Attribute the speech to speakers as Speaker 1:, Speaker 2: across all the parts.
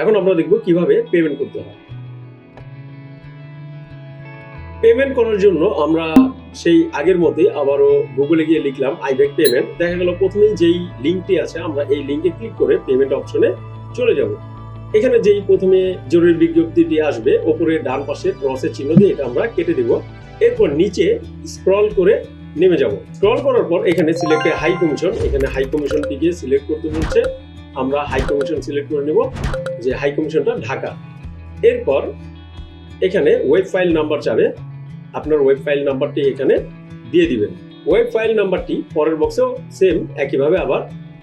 Speaker 1: এখন আমরা দেখব কীভাবে পেমেন্ট করতে হয়। পেমেন্ট করার জন্য আমরা সেই আগের মতোই আবারও গুগলে গিয়ে লিখলাম আইব্যাক পেমেন্ট দেখা গেল প্রথমেই যেই লিঙ্কটি আছে, আমরা এই লিঙ্কে ক্লিক করে পেমেন্ট অপশনে চলে যাব। এখানে যেই প্রথমে জরুরি বিজ্ঞপ্তিটি আসবে, ওপরে ডান পাশে ক্রসের চিহ্ন দিয়ে এটা আমরা কেটে দিব। এরপর নিচে স্ক্রল করে নেমে যাব। স্ক্রল করার পর এখানে সিলেক্ট হাই কমিশন এখানে হাই কমিশনটিকে সিলেক্ট করতে বলছে। আমরা হাই কমিশন সিলেক্ট করে নেব যে হাই কমিশনটা ঢাকা। এরপর এখানে ওয়েব ফাইল নাম্বার চাবে। আপনার ওয়েব ফাইল নাম্বারটি এখানে দিয়ে দিবেন। ওয়েব ফাইল নাম্বারটি পরের বক্সেও সেম একইভাবে আবার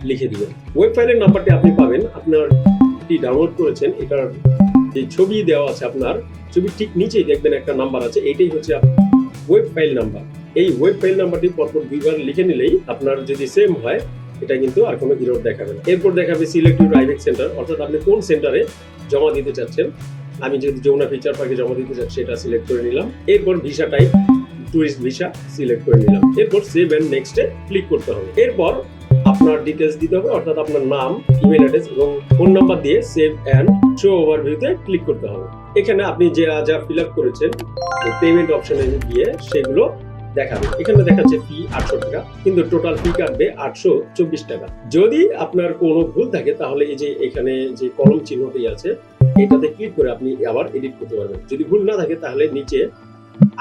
Speaker 1: লিখে দিবেন। ওয়েব ফাইলের নাম্বারটি আপনি পাবেন। আপনার ডাউনলোড করেছেন, এটার যে ছবি দেওয়া আছে আপনার ছবি ঠিক নিচেই দেখবেন একটা নাম্বার আছে, এটাই হচ্ছে ওয়েব ফাইল নাম্বার এই ওয়েব ফাইল নাম্বারটি পরপর দুইবার লিখে নিলেই আপনার যদি সেম হয় এটা কিন্তু আর কোনো ইরোড দেখাবে না। এরপর দেখাবে সিলেক্ট ইউর সেন্টার, অর্থাৎ আপনি কোন সেন্টারে জমা দিতে চাচ্ছেন। আমি যদি যমুনা ফিচার পার্কে জমা দিতে চাচ্ছি সেটা সিলেক্ট করে নিলাম। এরপর visa type tourist visa select করে নিলাম। এরপর সেভ অ্যান্ড নেক্সটে ক্লিক করতে হবে। এরপর আপনার ডিটেলস দিতে হবে, অর্থাৎ আপনার নাম ইমেল অ্যাড্রেস এবং ফোন নাম্বার দিয়ে সেভ অ্যান্ড শো ওভারভিউতে ক্লিক করতে হবে। এখানে আপনি যে যা ফিল আপ করেছেন পেমেন্ট অপশনে গিয়ে সেগুলো দেখাবে। এখানে দেখাচ্ছে ফি আটশো টাকা, কিন্তু টোটাল ফি কাটবে আটশো চব্বিশ টাকা। যদি আপনার কোনো ভুল থাকে, তাহলে এই যে এখানে যে কলম চিহ্নটি আছে, এটাতে ক্লিক করে আপনি আবার এডিট করতে পারবেন। যদি ভুল না থাকে, তাহলে নিচে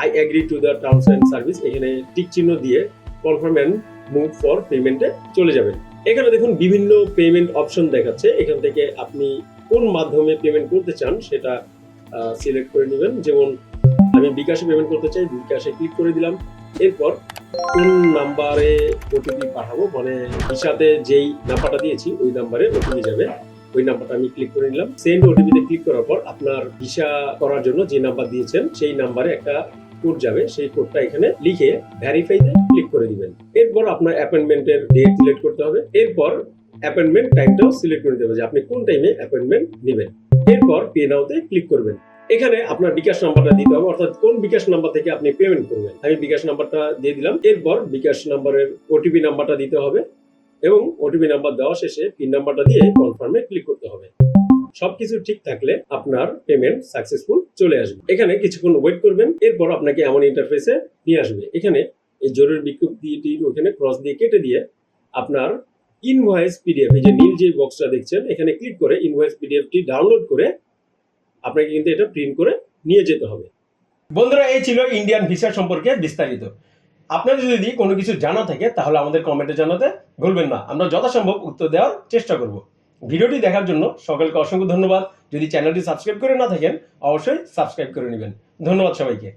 Speaker 1: I agree to the terms and service এখানে টিক চিহ্ন দিয়ে কনফার্ম অ্যান্ড মুভ ফর পেমেন্টে চলে যাবেন। এখানে দেখুন বিভিন্ন পেমেন্ট অপশন দেখাচ্ছে। এখান থেকে আপনি কোন মাধ্যমে পেমেন্ট করতে চান, সেটা সিলেক্ট করে নেবেন। যেমন আমি বিকাশে পেমেন্ট করতে চাই, বিকাশে ক্লিক করে দিলাম। এরপর কোন নাম্বারে ওটিপি পাঠাবো? মানে ভিসাতে যেই নাম্বারটা দিয়েছি, ওই নাম্বারে ওটিপি যাবে। ওই নাম্বারটা আমি ক্লিক করে নিলাম। সেন্ড ওটিপিতে ক্লিক করার পর আপনার ভিসা করার জন্য যে নাম্বার দিয়েছেন, সেই নাম্বারে একটা কোড যাবে। সেই কোডটা এখানে লিখে ভ্যারিফাইতে ক্লিক করে দিবেন। এরপর আপনার অ্যাপয়েন্টমেন্টের ডেট সিলেক্ট করতে হবে। এরপর অ্যাপয়েন্টমেন্ট টাইমটাও সিলেক্ট করে দেবে যে আপনি কোন টাইমে অ্যাপয়েন্টমেন্ট নেবেন। এরপর পে নাওতে ক্লিক করবেন। এখানে আপনার বিকাশ নাম্বারটা দিতে হবে, অর্থাৎ কোন বিকাশ নাম্বার থেকে আপনি পেমেন্ট করবেন? আমি বিকাশ নাম্বারটা দিয়ে দিলাম। এরপর বিকাশ নাম্বারের ওটিপি নাম্বারটা দিতে হবে এবং ওটিপি নাম্বার দেওয়া শেষে পিন নাম্বারটা দিয়ে কনফার্মে ক্লিক করতে হবে। সবকিছু ঠিক থাকলে আপনার পেমেন্ট সাকসেসফুল চলে আসবে। এখানে কিছুক্ষণ ওয়েট করবেন, এরপর আপনাকে এমন ইন্টারফেসে নিয়ে আসবে। এখানে এই জরুরি বিজ্ঞপ্তিটি ওখানে ক্রস দিয়ে কেটে দিয়ে আপনার ইনভয়েস পিডিএফ এই যে নীল যে বক্সটা দেখছেন, এখানে ক্লিক করে ইনভয়েস পিডিএফটি ডাউনলোড করে আপনাকে কিন্তু এটা প্রিন্ট করে নিয়ে যেতে হবে। বন্ধুরা, এই ছিল ইন্ডিয়ান ভিসা সম্পর্কে বিস্তারিত। আপনাদের যদি কোনো কিছু জানা থাকে, তাহলে আমাদের কমেন্টে জানাতে ভুলবেন না। আমরা যথাসম্ভব উত্তর দেওয়ার চেষ্টা করব। ভিডিওটি দেখার জন্য সকলকে অসংখ্য ধন্যবাদ। যদি চ্যানেলটি সাবস্ক্রাইব করে না থাকেন, অবশ্যই সাবস্ক্রাইব করে নেবেন। ধন্যবাদ সবাইকে।